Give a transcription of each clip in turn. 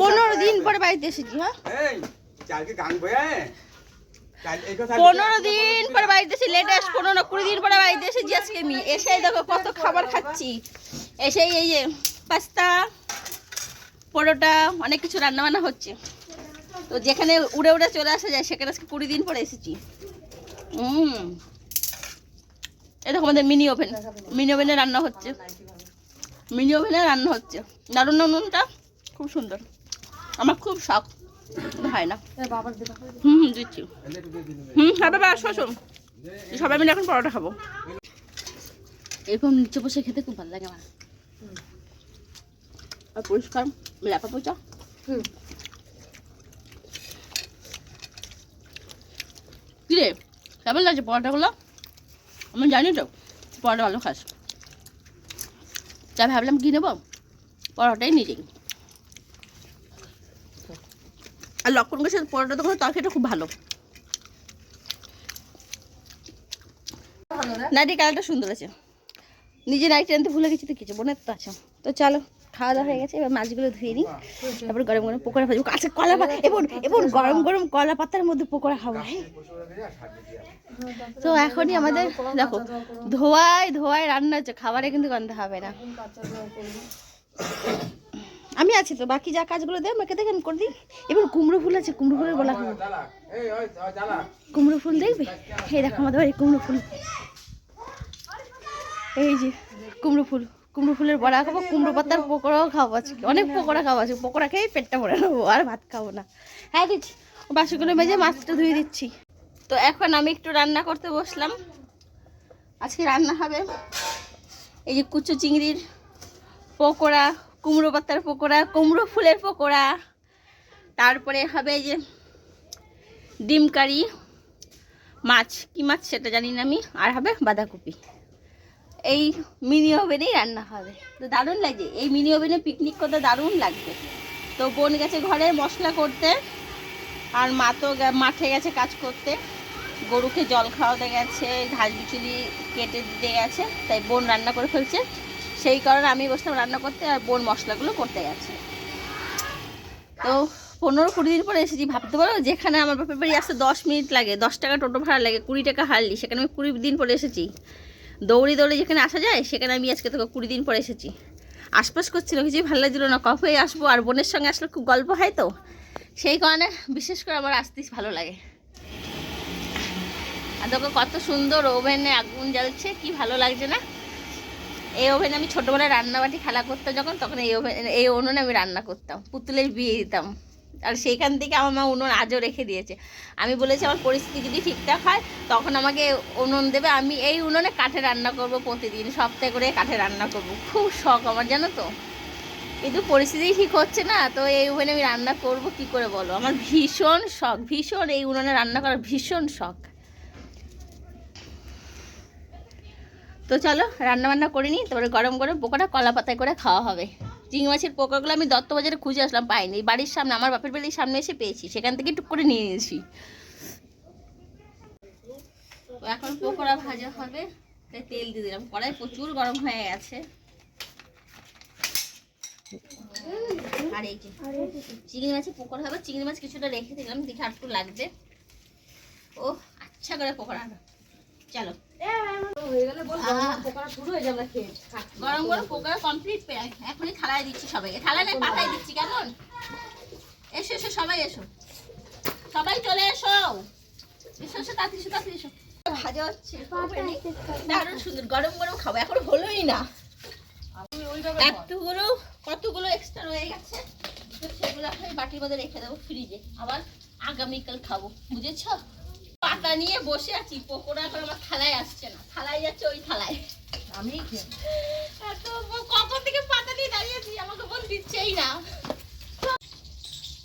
পনেরো দিন পরে বাড়িতে এসেছি হ্যাঁ? পনেরো দিন পরে বাড়িতে এসে লেটেস্ট পনেরো কুড়ি দিন পরে বাড়িতে এসেছি আজকে আমি এসেই দেখো কত খাবার খাচ্ছি। এসেই এই যে পাস্তা পরোটা অনেক কিছু রান্না বান্না হচ্ছে। তো যেখানে উড়ে উড়ে চলে আসা যায় সেখানে আজকে কুড়ি দিন পরে এসেছি। হুম দেখো আমাদের মিনি ওভেন মিনি ওভেনে রান্না হচ্ছে। মিনি ওভেনে রান্না হচ্ছে। দারুণ নুনটা? খুব সুন্দর। আমার খুব শখ। হয় না। হুম হুম দিচ্ছি। হুম হ্যাঁ বাবা আসো আসো। সবাই মিলে এখন পরোটা খাব। এরকম নিচে বসে খেতে খুব ভালো লাগে আমার। আর পরিষ্কার। ল্যাপা পোচা। কিরে কেমন লাগছে পরোটাগুলো? আমি জানি তো পরোটা ভালো খাস। তাই ভাবলাম কি নেব পরোটাই নিয়ে যাই। আর লক্ষণ গাছের পরোটা দোকানের তরকারিটা খুব ভালো। নাইটি কালারটা সুন্দর আছে। নিজে নাইটি আনতে ভুলে গেছি তো কিছু, বোনের তো আছে। তো চলো, খাওয়া দাওয়া হয়ে গেছে, এবার মাছগুলো ধুয়ে নিই। তারপর গরম গরম পকোড়া ভাজবো। আচ্ছা কলা পাতা এবং এবং গরম গরম কলা পাতার মধ্যে পকোড়া খাব তো এখনই আমাদের, দেখো, ধোয়ায় ধোয়ায় রান্না হচ্ছে, খাবারে কিন্তু গন্ধ হবে না। আমি আছি তো, বাকি যা কাজগুলো দেয় আমাকে দেখেন করে দিই। এবার কুমড়ো ফুল আছে, কুমড়ো ফুলের বলা চালা কুমড়ো ফুল দেখবে? এই দেখো আমাদের বাড়ি কুমড়ো ফুল। এই যে, কুমড়ো ফুল, কুমড়ো ফুলের বড়া খাব, কুমড়ো পাতার পকোড়াও খাব আজকে। অনেক পকোড়া খাব আছে পকোড়া খেয়ে পেটটা ভরে নেব, আর ভাত খাব না। হ্যাঁ দিচ্ছি বাসিগুলো মেজে মাছটা ধুয়ে দিচ্ছি। তো এখন আমি একটু রান্না করতে বসলাম। আজকে রান্না হবে এই যে কুচু চিংড়ির পকোড়া কুমড়ো পাতার পকোড়া, কুমড়ো ফুলের পকোড়া। তারপরে হবে যে ডিম কারি, মাছ, কি মাছ সেটা জানি না আমি, আর হবে বাঁধাকপি। এই মিনি ওভেনেই রান্না হবে। তো দারুণ লাগে এই মিনি ওভেনে পিকনিক করতে দারুণ লাগবে। তো বোন গেছে ঘরে মশলা করতে, আর মা তো মাঠে গেছে কাজ করতে। গরুকে জল খাওয়াতে গেছে, ঘাস বিচুলি কেটে দিতে গেছে, তাই বোন রান্না করে ফেলছে। সেই কারণে আমি বসলাম রান্না করতে আর বোন মশলাগুলো করতে গেছে। তো পনেরো কুড়ি দিন পরে এসেছি, ভাবতে পারো যেখানে আমার বাপের বাড়ি আসতে দশ মিনিট লাগে, দশ টাকা টোটো ভাড়া লাগে, কুড়ি টাকা হারলি, সেখানে আমি কুড়ি দিন পরে এসেছি। দৌড়ে দৌড়ে যেখানে আসা যায়, সেখানে আমি আজকে তোকে কুড়ি দিন পরে এসেছি। আশপাশ করছিল কিছুই ভালো লাগছিল না, কবে আসব আর বোনের সঙ্গে আসলে খুব গল্প হয় তো? সেই কারণে বিশেষ করে আমার আসতে ভালো লাগে। আর তোকে কত সুন্দর ওভেনে আগুন জ্বলছে, কি ভালো লাগছে না? এই ওভেনে আমি ছোটোবেলায় রান্নাবাটি খেলা করতাম যখন, তখন এই ওভেন এই উনুনে আমি রান্না করতাম, পুতুলের বিয়ে দিতাম। আর সেইখান থেকে আমার মা উনুন আজও রেখে দিয়েছে। আমি বলেছি, আমার পরিস্থিতি যদি ঠিকঠাক হয়, তখন আমাকে উনুন দেবে, আমি এই উনুনে কাঠে রান্না করব প্রতিদিন, সপ্তাহে করে কাঠে রান্না করব। খুব শখ আমার, জানো তো। কিন্তু পরিস্থিতি ঠিক হচ্ছে না, তো এই ওভেনে আমি রান্না করব কি করে বলো? আমার ভীষণ শখ, ভীষণ এই উনুনে রান্না করার ভীষণ শখ। তো চলো রান্না বান্না করে নিই, তারপরে গরম গরম পোকোটা কলা পাতায় করে খাওয়া হবে। চিংড়ি মাছের পোকাগুলো আমি দত্ত বাজারে খুঁজে আসলাম, পাইনি। বাড়ির সামনে, আমার বাপের বাড়ির সামনে এসে পেয়েছি, সেখান থেকে টুক করে নিয়ে নিয়েছি। এখন পকোড়া ভাজা হবে, তাই তেল দিয়ে দিলাম। কড়াই প্রচুর গরম হয়ে গেছে। আর এই যে, চিংড়ি মাছের পকোড়া হবে, চিংড়ি মাছ কিছুটা রেখে দিলাম, দেখে একটু লাগবে। ও আচ্ছা করে পকোড়া। চলো। গরম গরম ভাজা হচ্ছে দারুণ সুন্দর গরম গরম খাব এখন হলোই না এতগুলো কতগুলো এক্সট্রা রয়ে গেছে সেগুলো এখন বাটির মধ্যে রেখে দেবো ফ্রিজে আবার আগামীকাল খাব বুঝেছ পাতা নিয়ে বসে আছি পকোড়া এখন আমার থালায় আসছে না। থালায় যাচ্ছে ওই থালায়। আমি এত কখন থেকে পাতা নিয়ে দাঁড়িয়েছি আমাকে বল দিচ্ছেই না।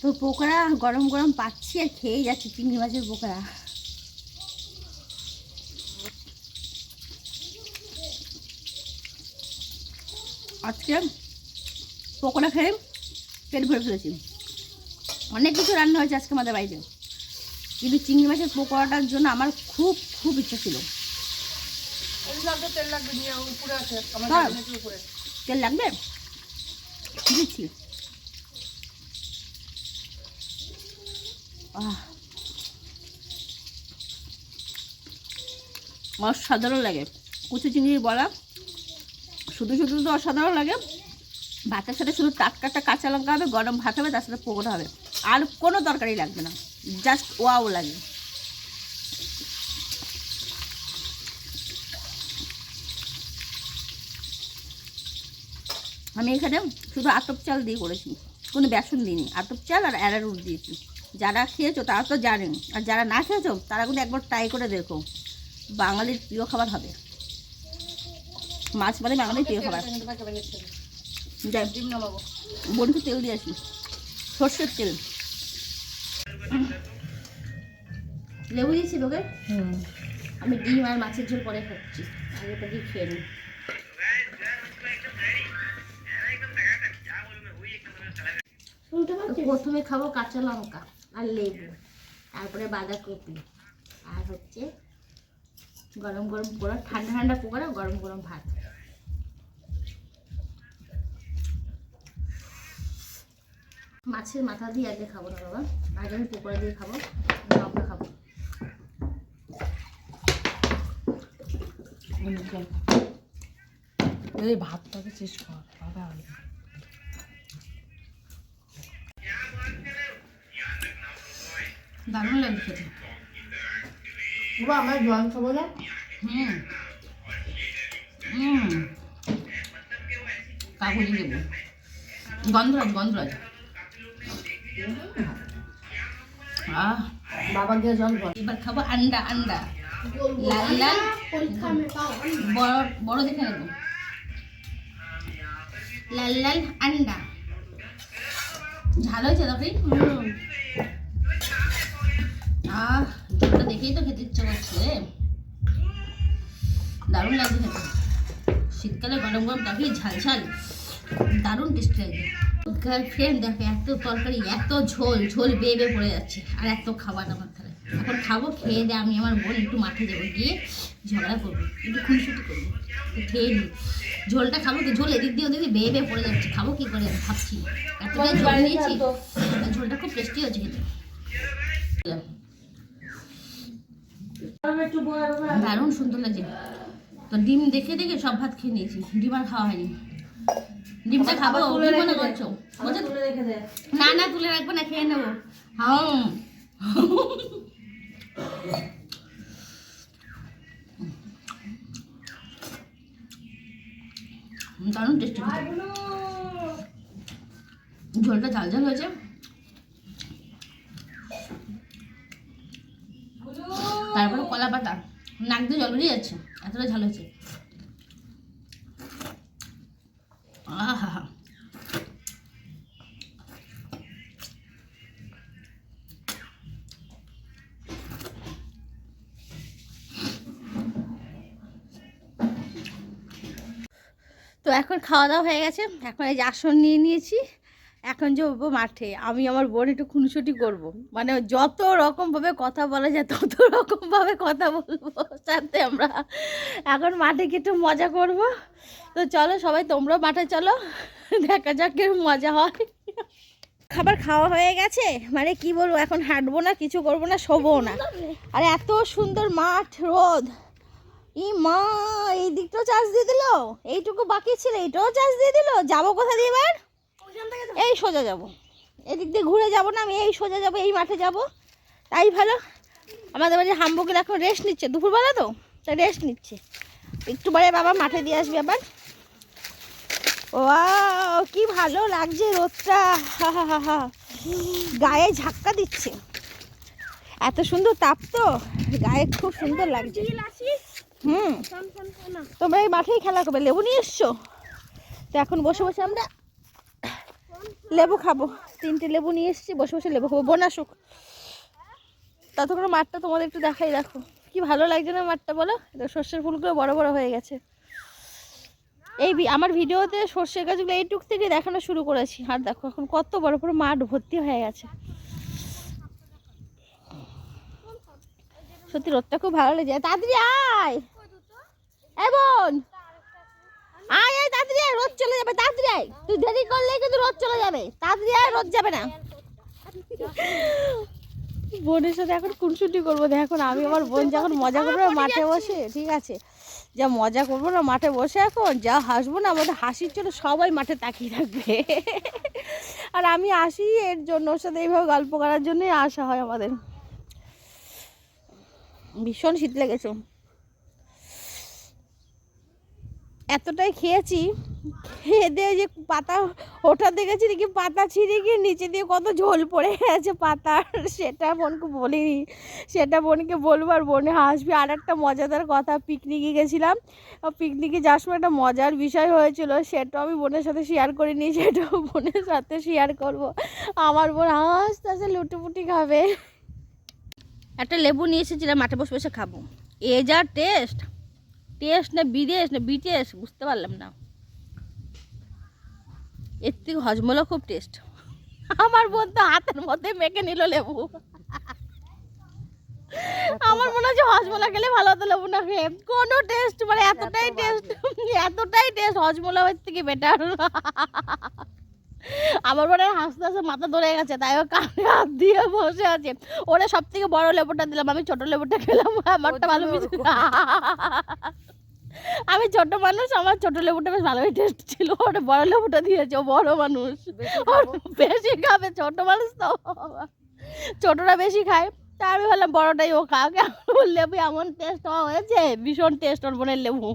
তো পকোড়া গরম গরম পাচ্ছি আর খেয়েই যাচ্ছি চিংড়ি মাছের পকোড়া। আজকে পকোড়া খেয়ে পেট ভরে ফেলেছি। অনেক কিছু রান্না হয়েছে আজকে আমাদের বাড়িতে। কিন্তু চিংড়ি মাছের পকোড়াটার জন্য আমার খুব খুব ইচ্ছা ছিল। তেল লাগবে হ্যাঁ। দিচ্ছি আহ। অসাধারণ লাগে। কুচু চিংড়ির বলা। শুধু শুধু তো অসাধারণ লাগে। ভাতের সাথে শুধু টাটকা কাঁচা লঙ্কা হবে গরম ভাত হবে তার সাথে পকোড়া হবে। আর কোনো তরকারি লাগবে না। জাস্ট ওয়াও লাগে। আমি এখানে শুধু আতপ চাল দিয়ে করেছি। কোনো বেসন দিইনি। আতপ চাল আর অ্যারারুট দিয়েছি। যারা খেয়েছো তারা তো জানেন আর যারা না খেয়েছো তারা কিন্তু একবার ট্রাই করে দেখো। বাঙালির প্রিয় খাবার হবে। মাছ মানে বাঙালির প্রিয় খাবার। বন্ধু তেল দিয়ে আসি। সর্ষের তেল। লেবু দিয়েছি তোকে? আমি ডিম আর মাছের ঝোল পরে খাচ্ছি। আগে তো দিয়ে খেয়ে নিই প্রথমে খাব কাঁচা লঙ্কা আর লেবু তারপরে বাঁধাকপি আর হচ্ছে গরম গরম পোড়া ঠান্ডা ঠান্ডা পোকোড়া গরম গরম ভাত। মাছের মাথা দিয়ে আগে খাব না বাবা। আগে আমি পোকোড়া দিয়ে খাব লঙ্কা খাব। এই ভাতটাকে শেষ কর বাবা। দারুণ লাগছে খেতে। বাবা আমার জল খাব না? হুম। হুম। কাকুলি দেবো। গন্ধরাজ গন্ধরাজ। বাবা গিয়ে জল এবার খাব আন্ডা আন্ডা। লাল লাল। বড় বড় দেখে নেব। লাল লাল আন্ডা। ঝাল হয়েছে তখন? আহ ঝোলটা দেখেই তো খেতে ইচ্ছে করছে। দারুণ লাগছে খেতে। শীতকালে গরম গরম তরকারি ঝাল ঝাল। দারুণ টেস্টি লাগে। গার্লফ্রেন্ড দেখে এত তরকারি এত ঝোল ঝোল বেয়ে বেয়ে পড়ে যাচ্ছে আর এত খাবার আমার ধারে এখন খাব খেয়ে দিয়ে আমি আমার বোন একটু মাঠে যাব গিয়ে ঝগড়া করব একটু খুনসুটি করব তো খেয়ে নিই। ঝোলটা খাব তো ঝোল এদিক দিয়ে ওদিক দিয়ে বেয়ে বেয়ে পড়ে যাচ্ছে খাব কি করে ভাবছি। এতটাই ঝোল নিয়েছি ঝোলটা খুব টেস্টি হচ্ছে খেতে। একটু দারুণ সুন্দর লাগছে। তো ডিম দেখে দেখে সব ভাত খেয়ে নিয়েছি ডিম আর খাওয়া হয়নি। ডিমটা খাব তুলে মনে করছ। তুলে রেখে দে। না না তুলে রাখব না খেয়ে নেব। হাম দারুণ টেস্টি ঝোলটা ঝাল ঝাল হয়েছে। তারপরে কলা পাতা নাক দিয়ে জল বেরিয়ে যাচ্ছে এতটা ঝাল হয়েছে। আহা তো এখন খাওয়া দাওয়া হয়ে গেছে। এখন এই যে আসন নিয়ে নিয়েছি। এখন যাব মাঠে, আমি আমার বোন একটু খুনসুটি করব। মানে যত রকমভাবে কথা বলা যায়, তত রকমভাবে কথা বলব সাথে আমরা এখন মাঠে গিয়ে একটু মজা করব। তো চলো সবাই, তোমরাও মাঠে চলো, দেখা যাক কীরকম মজা হয়। খাবার খাওয়া হয়ে গেছে? মানে কি বলব, এখন হাঁটবো না, কিছু করব না, শোবো না। আর এত সুন্দর মাঠ, রোদ। ই মা, এই দিকটাও চার্জ দিয়ে দিল? এইটুকু বাকি ছিল, এইটাও চার্জ দিয়ে দিল? যাব কোথা দিয়ে এবার? এই সোজা যাব। এদিক দিয়ে ঘুরে যাব না, আমি এই সোজা যাব, এই মাঠে যাব। তাই ভালো। আমাদের বাড়ির হাম্বুকের এখন রেস্ট নিচ্ছে। দুপুরবেলা তো, তাই রেস্ট নিচ্ছে। একটু পরে বাবা মাঠে দিয়ে আসবে আবার। ও কি ভালো লাগছে রোদটা। হা হা হা। গায়ে ঝাক্কা দিচ্ছে। এত সুন্দর তাপ তো। গায়ে খুব সুন্দর লাগছে। হুম। তোমরা এই মাঠেই খেলা করবে। লেবু নিয়ে এসছো? তো এখন বসে বসে আমরা লেবু খাব। তিনটে লেবু নিয়ে এসেছি, বসে বসে লেবু খাব। বোন আসুক। ততক্ষণ মাঠটা তোমাদের একটু দেখাই, দেখো। কি ভালো লাগছে না মাঠটা, বলো? সর্ষের ফুলগুলো বড় বড় হয়ে গেছে। এই আমার ভিডিওতে সর্ষের গাছগুলো এইটুক থেকে দেখানো শুরু করেছি। আর দেখো, এখন কত বড় বড় মাঠ ভর্তি হয়ে গেছে। সত্যি, রোদটা খুব ভালো লেগে যায় তাড়াতাড়ি আয়! এই বোন! আয় আয়, তাড়াতাড়ি আয় রোদ চলে যাবে, তাড়াতাড়ি আয়। তুই দেরি করলে কিন্তু রোদ চলে যাবে। তাড়াতাড়ি আয় রোদ যাবে না। বোনের সাথে এখন কুনসুটি করব। এখন আমি আমার বোন যখন মজা করব মাঠে বসে, ঠিক আছে? যা মজা করব না, মাঠে বসে এখন, যা হাসবো না, আমাদের হাসির জন্য সবাই মাঠে তাকিয়ে থাকবে। আর আমি আসি এর জন্য, ওর সাথে এইভাবে গল্প করার জন্যই আসা হয় আমাদের। ভীষণ শীত লেগেছে। এতটাই খেয়েছি, খেয়ে দিয়ে যে পাতা, ওটা দেখেছি দেখি পাতা ছিঁড়ে গিয়ে নিচে দিয়ে কত ঝোল পড়ে গেছে পাতার সেটা বোনকে বলিনি, সেটা বোনকে বলব আর বোনে হাসবি। আর একটা মজাদার কথা, পিকনিকে গেছিলাম। পিকনিকে যাওয়ার সময় একটা মজার বিষয় হয়েছিল, সেটাও আমি বোনের সাথে শেয়ার করিনি, সেটাও বোনের সাথে শেয়ার করব। আমার বোন হাসতে হাসতে লুটুপুটি খাবে। একটা লেবু নিয়ে এসেছিলাম, মাঠে বসে বসে খাব। এ যা টেস্ট টেস্ট না বিদেশ না বিটেশ বুঝতে পারলাম না। এর থেকে হজমলা খুব টেস্ট। আমার বোন তো হাতের মধ্যে মেখে নিল লেবু। আমার মনে হচ্ছে হজমলা খেলে ভালো হতো লেবু না খেয়ে। কোনো টেস্ট মানে এতটাই টেস্ট এতটাই টেস্ট হজমলা হচ্ছে থেকে বেটার আমার মনে হয় হাসতে হাসতে মাথা ধরে গেছে তাই ও কানে হাত দিয়ে বসে আছে। ওরা সব থেকে বড় লেবুটা দিলাম আমি ছোট লেবুটা খেলাম আমারটা ভালো বেশি আমি ছোট মানুষ আমার ছোট লেবুটা বেশ ভালোই টেস্ট ছিল। ওটা বড় লেবুটা দিয়েছে ও বড় মানুষ। বেশি খাবে? ছোট মানুষ তো। ছোটরা বেশি খায়। তা আমি ভাবলাম বড়টাই ও খাক। লেবু এমন টেস্ট হয়েছে? ভীষণ টেস্ট ওর বোনের লেবু।